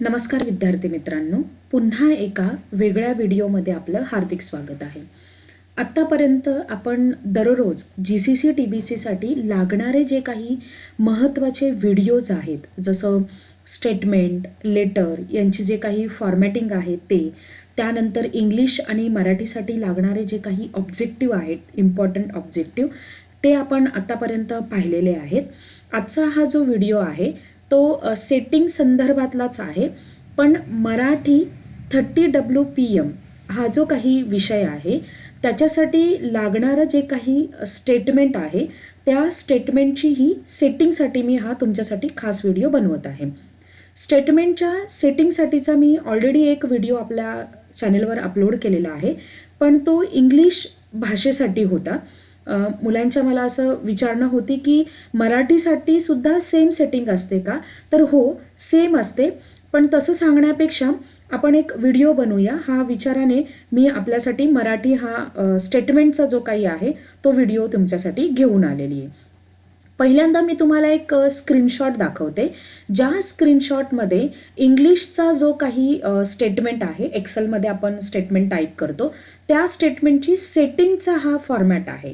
नमस्कार विद्यार्थी मित्रांनो पुन्हा एका वेगळ्या व्हिडिओमध्ये आपलं हार्दिक स्वागत आहे. आत्तापर्यंत आपण दररोज G C C T B सीसाठी लागणारे जे काही महत्त्वाचे व्हिडिओज आहेत जसं स्टेटमेंट लेटर यांची जे काही फॉर्मॅटिंग आहे ते त्यानंतर इंग्लिश आणि मराठीसाठी लागणारे जे काही ऑब्जेक्टिव्ह आहेत इम्पॉर्टंट ऑब्जेक्टिव्ह ते आपण आत्तापर्यंत पाहिलेले आहेत. आजचा हा जो व्हिडिओ आहे तो सेटिंग संदर्भातलाच आहे. पण Marathi thirty W P M हा जो काही विषय आहे त्याच्यासाठी लागणारं जे काही स्टेटमेंट आहे त्या स्टेटमेंटची ही सेटिंगसाठी मी हा तुमच्यासाठी खास व्हिडिओ बनवत आहे. स्टेटमेंटच्या सेटिंगसाठीचा मी ऑलरेडी एक व्हिडिओ आपल्या चॅनेलवर अपलोड केलेला आहे पण तो इंग्लिश भाषेसाठी होता. मुलांच्या मला असं विचारणं होती की मराठीसाठी सुद्धा सेम सेटिंग असते का? तर हो सेम असते. पण तसं सांगण्यापेक्षा आपण एक व्हिडिओ बनवूया. हा विचाराने मी आपल्यासाठी मराठी हा स्टेटमेंटचा जो काही आहे तो व्हिडिओ तुमच्यासाठी घेऊन आलेली आहे. पहिल्यांदा मी तुम्हाला एक स्क्रीनशॉट दाखवते. ज्या स्क्रीनशॉटमध्ये इंग्लिशचा जो काही स्टेटमेंट आहे एक्सेलमध्ये आपण स्टेटमेंट टाईप करतो त्या स्टेटमेंटची सेटिंगचा हा फॉर्मॅट आहे.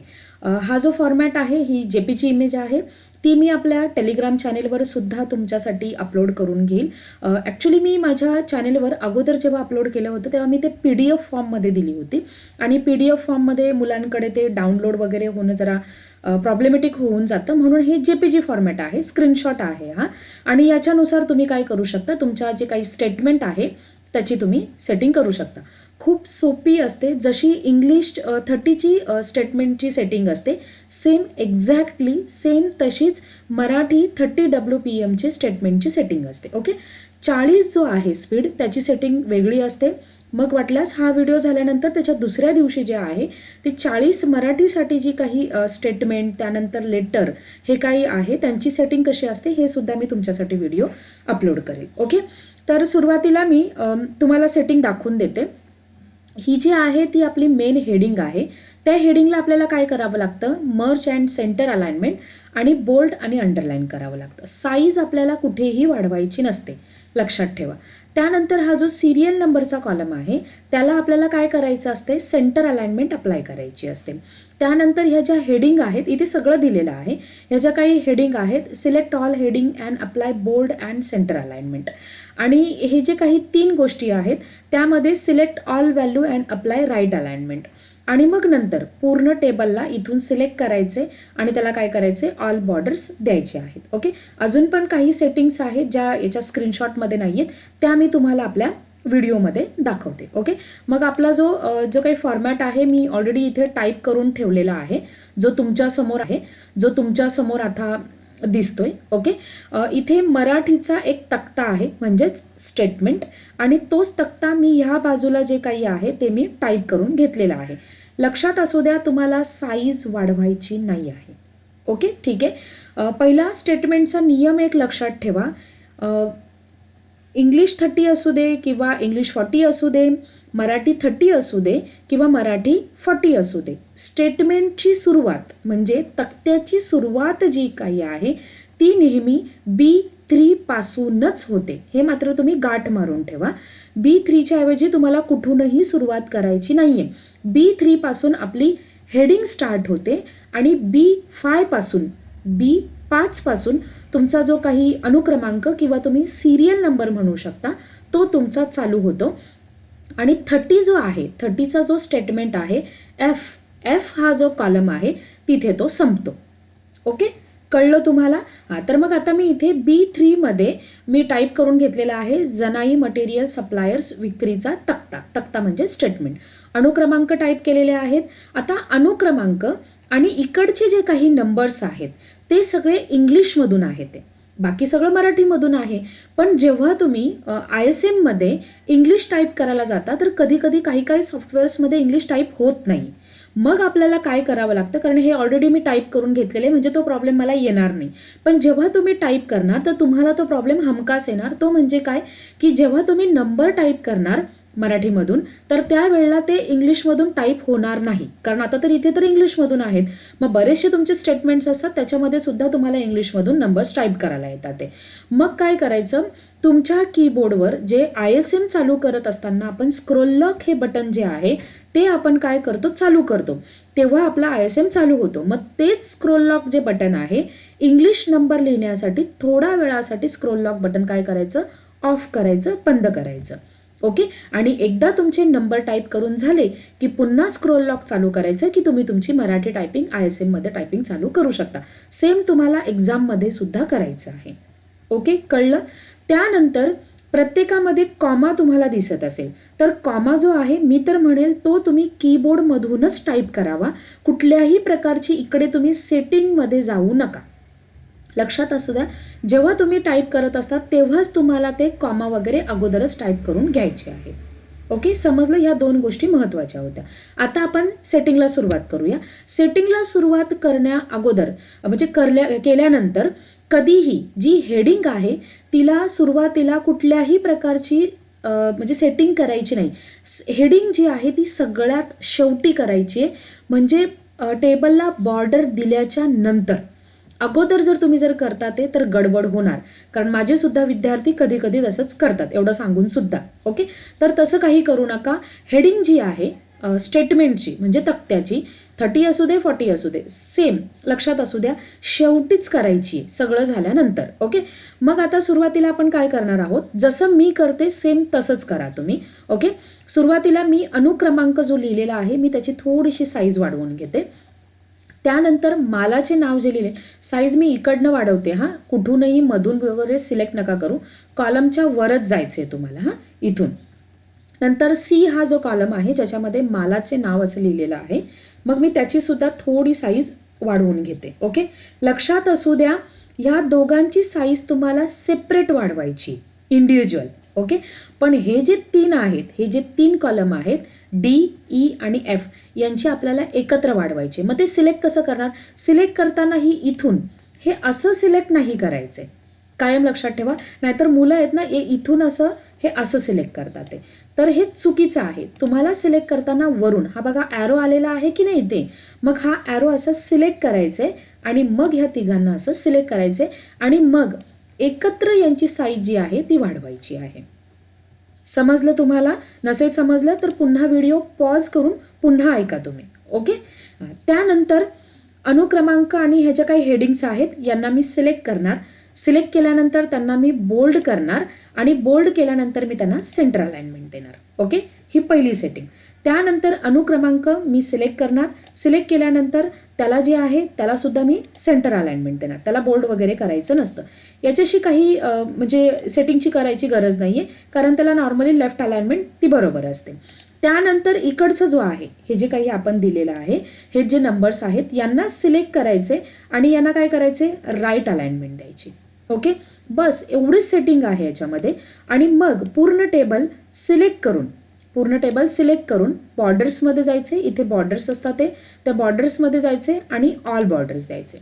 हा जो फॉर्मॅट आहे ही जे पीची इमेज आहे. ती मी आपल्या टेलिग्राम चॅनेलवर सुद्धा तुमच्यासाठी अपलोड करून घेईल. ॲक्च्युली मी माझ्या चॅनेलवर अगोदर जेव्हा अपलोड केलं होतं तेव्हा मी ते पी डी एफ फॉर्ममध्ये दिली होती. आणि पी डी एफ फॉर्ममध्ये मुलांकडे ते डाउनलोड वगैरे होणं जरा प्रॉब्लेमॅटिक होऊन जातं. म्हणून हे जे पी जी फॉर्मॅट आहे. स्क्रीनशॉट आहे हा. आणि याच्यानुसार तुम्ही काय करू शकता? तुमच्या जे काही स्टेटमेंट आहे त्याची तुम्ही सेटिंग करू शकता. खूप सोपी असते. जशी इंग्लिश थर्टीची स्टेटमेंटची सेटिंग असते सेम एक्झॅक्टली सेम तशीच मराठी थर्टी डब्ल्यू पी एमची स्टेटमेंटची सेटिंग असते. ओके चाळीस जो आहे स्पीड त्याची सेटिंग वेगळी असते. मग वाटल्यास हा व्हिडिओ झाल्यानंतर त्याच्या दुसऱ्या दिवशी जे आहे ते चाळीस मराठीसाठी जी काही स्टेटमेंट त्यानंतर लेटर हे काही आहे त्यांची सेटिंग कशी असते हे सुद्धा मी तुमच्यासाठी व्हिडिओ अपलोड करेल ओके तर सुरुवातीला मी तुम्हाला सेटिंग दाखवून देते. ही जी आहे ती आपली मेन हेडिंग आहे. त्या हेडिंगला आपल्याला काय करावं लागतं? मर्च अँड सेंटर अलाइनमेंट आणि बोल्ड आणि अंडरलाईन करावं लागतं. साईज आपल्याला कुठेही वाढवायची नसते. लक्षात ठेवा. त्यानंतर हा जो सिरियल नंबरचा कॉलम आहे त्याला आपल्याला काय करायचं असते? सेंटर अलाइनमेंट अप्लाय करायची असते. त्यानंतर ह्या ज्या हेडिंग आहेत इथे सगळं दिलेलं आहे. ह्या ज्या काही हेडिंग आहेत select all heading and apply bold and center alignment आणि हे जे काही तीन गोष्टी आहेत त्यामध्ये select all value and apply right alignment आणि मग नंतर पूर्ण टेबलला इथून सिलेक्ट करायचे आणि त्याला काय करायचे? ऑल बॉर्डर्स द्यायचे आहेत. ओके अजून पण काही सेटिंग्स आहेत ज्या याच्या स्क्रीनशॉटमध्ये नाही आहेत त्या मी तुम्हाला आपल्या व्हिडिओमध्ये दाखवते. ओके मग आपला जो जो काही फॉर्मॅट आहे मी ऑलरेडी इथे टाईप करून ठेवलेला आहे. जो तुमच्यासमोर आहे. जो तुमच्यासमोर आता दिसतोय ओके? इथे मराठीचा एक तक्ता आहे म्हणजेच स्टेटमेंट आणि तोच तक्ता मी ह्या बाजूला जे काही आहे ते मी टाईप करून घेतलेला आहे. लक्षात असू द्या तुम्हाला साईज वाढवायची नाही आहे. ओके? ठीक आहे? पहिला स्टेटमेंटचा नियम एक लक्षात ठेवा. इंग्लिश थर्टी असू दे किंवा इंग्लिश फॉर्टी असू दे मराठी थर्टी असू दे किंवा मराठी फटी असू दे. स्टेटमेंटची सुरुवात म्हणजे तक्त्याची सुरुवात जी काही आहे ती नेहमी बी थ्री पासूनच होते. हे मात्र तुम्ही गाठ मारून ठेवा. बी थ्रीच्या ऐवजी तुम्हाला कुठूनही सुरुवात करायची नाही आहे बी थ्री पासून आपली हेडिंग स्टार्ट होते आणि बी फायपासून बी पाच पासून तुमचा जो काही अनुक्रमांक किंवा तुम्ही सिरियल नंबर म्हणू शकता तो तुमचा चालू होतो. आणि थर्टी जो आहे थर्टीचा जो स्टेटमेंट आहे एफ एफ हा जो कॉलम आहे तिथे तो संपतो. ओके कळलं तुम्हाला? हां तर मग आता मी इथे बी थ्रीमध्ये मी टाईप करून घेतलेला आहे जनाई मटेरियल सप्लायर्स विक्रीचा तक्ता. तक्ता म्हणजे स्टेटमेंट अनुक्रमांक टाईप केलेले आहेत. आता अनुक्रमांक आणि इकडचे जे काही नंबर्स आहेत ते सगळे इंग्लिशमधून आहेत ते. बाकी सगळं मराठीमधून आहे. पण जेव्हा तुम्ही आय एस एममध्ये इंग्लिश टाईप करायला जाता तर कधी कधी काही काही सॉफ्टवेअर्समध्ये इंग्लिश टाईप होत नाही. मग आपल्याला काय करावं लागतं? कारण हे ऑलरेडी मी टाईप करून घेतलेले म्हणजे तो प्रॉब्लेम मला येणार नाही. पण जेव्हा तुम्ही टाईप करणार तर तुम्हाला तो प्रॉब्लेम हमखास येणार. तो म्हणजे काय? की जेव्हा तुम्ही नंबर टाईप करणार मराठीमधून तर त्यावेळेला ते इंग्लिशमधून टाईप होणार नाही. कारण आता तर इथे तर इंग्लिशमधून आहेत. मग बरेचसे तुमचे स्टेटमेंट्स असतात त्याच्यामध्ये सुद्धा तुम्हाला इंग्लिशमधून नंबर्स टाईप करायला येतात ते. मग काय करायचं? तुमच्या कीबोर्डवर जे आय एस एम चालू करत असताना आपण स्क्रोल लॉक हे बटन जे आहे ते आपण काय करतो? चालू करतो. तेव्हा आपला आय एस एम चालू होतो. मग तेच स्क्रोल लॉक जे बटन आहे इंग्लिश नंबर लिहिण्यासाठी थोड्या वेळासाठी स्क्रोल लॉक बटन काय करायचं? ऑफ करायचं बंद करायचं. ओके? आणि एकदा तुमचे नंबर टाईप करून झाले की पुन्हा स्क्रोल लॉक चालू करायचं की तुम्ही तुमची मराठी टायपिंग आय एस एममध्ये टायपिंग चालू करू शकता. सेम तुम्हाला एक्झाममध्ये सुद्धा करायचं आहे. ओके? कळलं? त्यानंतर प्रत्येकामध्ये कॉमा तुम्हाला दिसत असेल. तर कॉमा जो आहे मी तर म्हणेल तो तुम्ही कीबोर्डमधूनच टाईप करावा. कुठल्याही प्रकारची इकडे तुम्ही सेटिंगमध्ये जाऊ नका. लक्षात असू द्या. जेव्हा तुम्ही टाईप करत असता तेव्हाच तुम्हाला ते कॉमा वगैरे अगोदरच टाईप करून घ्यायचे आहे. ओके समजलं? ह्या दोन गोष्टी महत्त्वाच्या होत्या. आता आपण सेटिंगला सुरुवात करूया. सेटिंगला सुरुवात करण्या अगोदर म्हणजे करल्या केल्यानंतर कधीही जी हेडिंग आहे तिला सुरुवातीला कुठल्याही प्रकारची म्हणजे सेटिंग करायची नाही. हेडिंग जी आहे ती सगळ्यात शेवटी करायची आहे. म्हणजे टेबलला बॉर्डर दिल्याच्या नंतर. अगोदर जर तुम्ही जर करता ते तर गडबड होणार. कारण माझे सुद्धा विद्यार्थी कधी कधी तसंच करतात एवढं सांगून सुद्धा. ओके? तर तसं काही करू नका. हेडिंग जी आहे स्टेटमेंटची म्हणजे तक्त्याची थर्टी असू दे फॉर्टी असू दे सेम लक्षात असू द्या शेवटीच करायची आहे, सगळं झाल्यानंतर. ओके? मग आता सुरुवातीला आपण काय करणार आहोत? जसं मी करते सेम तसंच करा तुम्ही. ओके? सुरुवातीला मी अनुक्रमांक जो लिहिलेला आहे मी त्याची थोडीशी साईज वाढवून घेते. त्यानंतर मालाचे नाव जे लिहिले साईज मी इकडनं वाढवते हां. कुठूनही मधून वगैरे सिलेक्ट नका करू. कॉलमच्या वरच जायचं आहे तुम्हाला हां. इथून. नंतर सी हा जो कॉलम आहे ज्याच्यामध्ये मालाचे नाव असं लिहिलेलं आहे मग मी त्याची सुद्धा थोडी साईज वाढवून घेते ओके लक्षात असू द्या ह्या दोघांची साईज तुम्हाला सेपरेट वाढवायची इंडिव्हिज्युअल ओके पण हे जे तीन आहेत हे जे तीन कॉलम आहेत डी ई e आणि एफ यांची आपल्याला एकत्र वाढवायचे. मग ते सिलेक्ट कसं करणार? सिलेक्ट करतानाही इथून हे असं सिलेक्ट नाही करायचे. कायम लक्षात ठेवा. नाहीतर मुलं आहेत ना हे इथून असं हे असं सिलेक्ट करतात ते. तर हे चुकीचं आहे. तुम्हाला सिलेक्ट करताना वरून हा बघा ॲरो आलेला आहे की नाही इथे? मग हा ॲरो असं सिलेक्ट करायचे आणि मग ह्या तिघांना असं सिलेक्ट करायचे आणि मग एकत्र यांची साईज जी आहे ती वाढवायची आहे. समजलं तुम्हाला? नसेल समजलं तर पुन्हा व्हिडिओ पॉज करून पुन्हा ऐका तुम्ही. ओके त्यानंतर अनुक्रमांक आणि ह्याच्या काही हेडिंग्स आहेत यांना मी सिलेक्ट करणार. सिलेक्ट केल्यानंतर त्यांना मी बोल्ड करणार आणि बोल्ड केल्यानंतर मी त्यांना सेंटर अलाइनमेंट देणार. ओके ही पहिली सेटिंग त्यानंतर अनुक्रमांक मी सिलेक्ट करणार. सिलेक्ट केल्यानंतर त्याला जे आहे त्याला सुद्धा मी सेंटर अलाइनमेंट देणार. त्याला बोल्ड वगैरे करायचं नसतं. याच्याशी काही म्हणजे सेटिंगची करायची गरज नाही आहे कारण त्याला नॉर्मली लेफ्ट अलाइनमेंट ती बरोबर असते. त्यानंतर इकडचं जो आहे हे जे काही आपण दिलेलं आहे हे जे नंबर्स आहेत यांना सिलेक्ट करायचे आणि यांना काय करायचे? राईट अलाइनमेंट द्यायची. ओके? बस एवढीच सेटिंग आहे याच्यामध्ये. आणि मग पूर्ण टेबल सिलेक्ट करून पूर्ण टेबल सिलेक्ट करून बॉर्डर्समध्ये जायचे इथे बॉर्डर्स असतात ते. त्या बॉर्डर्समध्ये जायचे आणि ऑल बॉर्डर्स द्यायचे.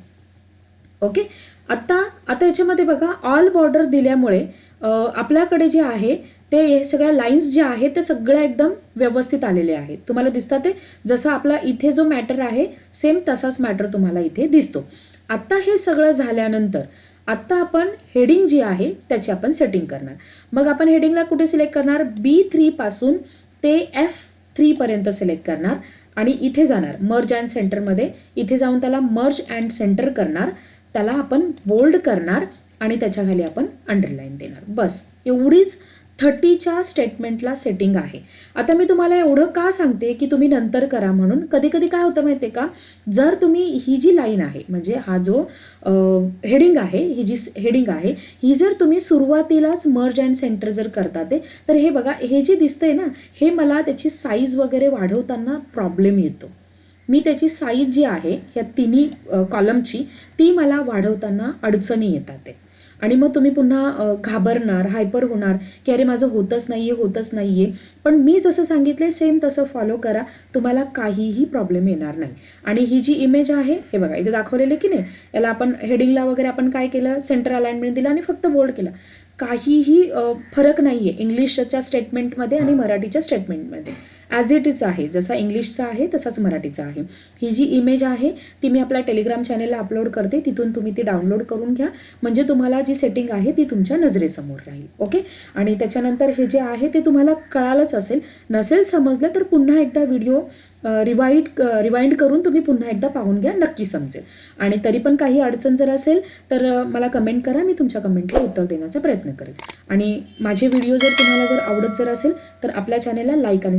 ओके आत्ता आता याच्यामध्ये बघा ऑल बॉर्डर दिल्यामुळे आपल्याकडे जे आहे ते हे सगळ्या लाईन्स ज्या आहेत ते सगळ्या एकदम व्यवस्थित आलेले आहेत. तुम्हाला दिसतात ते? जसं आपला इथे जो मॅटर आहे सेम तसाच मॅटर तुम्हाला इथे दिसतो. आत्ता हे सगळं झाल्यानंतर आत्ता आपण हेडिंग जी आहे त्याची आपण सेटिंग करणार. मग आपण हेडिंगला कुठे सिलेक्ट करणार? बी थ्रीपासून ते एफ थ्रीपर्यंत सिलेक्ट करणार आणि इथे जाणार. मर्ज अँड सेंटरमध्ये इथे जाऊन त्याला मर्ज अँड सेंटर करणार. त्याला आपण बोल्ड करणार आणि त्याच्याखाली आपण अंडरलाईन देणार. बस. एवढीच थर्टीच्या स्टेटमेंटला सेटिंग आहे. आता मी तुम्हाला एवढं का सांगते की तुम्ही नंतर करा म्हणून? कधी कधी काय होतं माहिती आहे का? जर तुम्ही ही जी लाईन आहे म्हणजे हा जो हेडिंग आहे ही जी हेडिंग आहे ही जर तुम्ही सुरुवातीलाच मर्ज अँड सेंटर जर करता ते तर हे बघा हे जे दिसतंय ना हे मला त्याची साईज वगैरे वाढवताना प्रॉब्लेम येतो. मी त्याची साईज जी आहे ह्या तिन्ही कॉलमची ती मला वाढवताना अडचणी येतात ते. आणि मग तुम्ही पुन्हा घाबरणार हायपर होणार की अरे माझं होतच नाही आहे होतच नाही आहे पण मी जसं सांगितले सेम तसं फॉलो करा. तुम्हाला काहीही प्रॉब्लेम येणार नाही. आणि ही जी इमेज आहे हे बघा इथे दाखवलेले की नाही याला आपण हेडिंगला वगैरे आपण काय केलं? सेंटर अलाइनमेंट दिला आणि फक्त बोल्ड केला. काहीही फरक नाही आहे इंग्लिशच्या स्टेटमेंटमध्ये आणि मराठीच्या स्टेटमेंटमध्ये ॲज इट इज आहे. जसा इंग्लिशचा आहे तसाच मराठीचा आहे. ही जी इमेज आहे ती मी आपल्या टेलिग्राम चॅनेलला अपलोड करते. तिथून तुम्ही ती डाउनलोड करून घ्या. म्हणजे तुम्हाला जी सेटिंग आहे ती तुमच्या नजरेसमोर राहील. ओके आणि त्याच्यानंतर हे जे आहे ते तुम्हाला कळालंच असेल. नसेल समजलं तर पुन्हा एकदा व्हिडिओ रिवाईड रिवाइंड करून तुम्ही पुन्हा एकदा पाहून घ्या. नक्की समजेल. आणि तरी पण काही अडचण जर असेल तर मला कमेंट करा. मी तुमच्या कमेंटला उत्तर देण्याचा प्रयत्न करेन आणि माझे व्हिडिओ जर तुम्हाला जर आवडत जर असेल तर आपल्या चॅनेलला लाईक आणि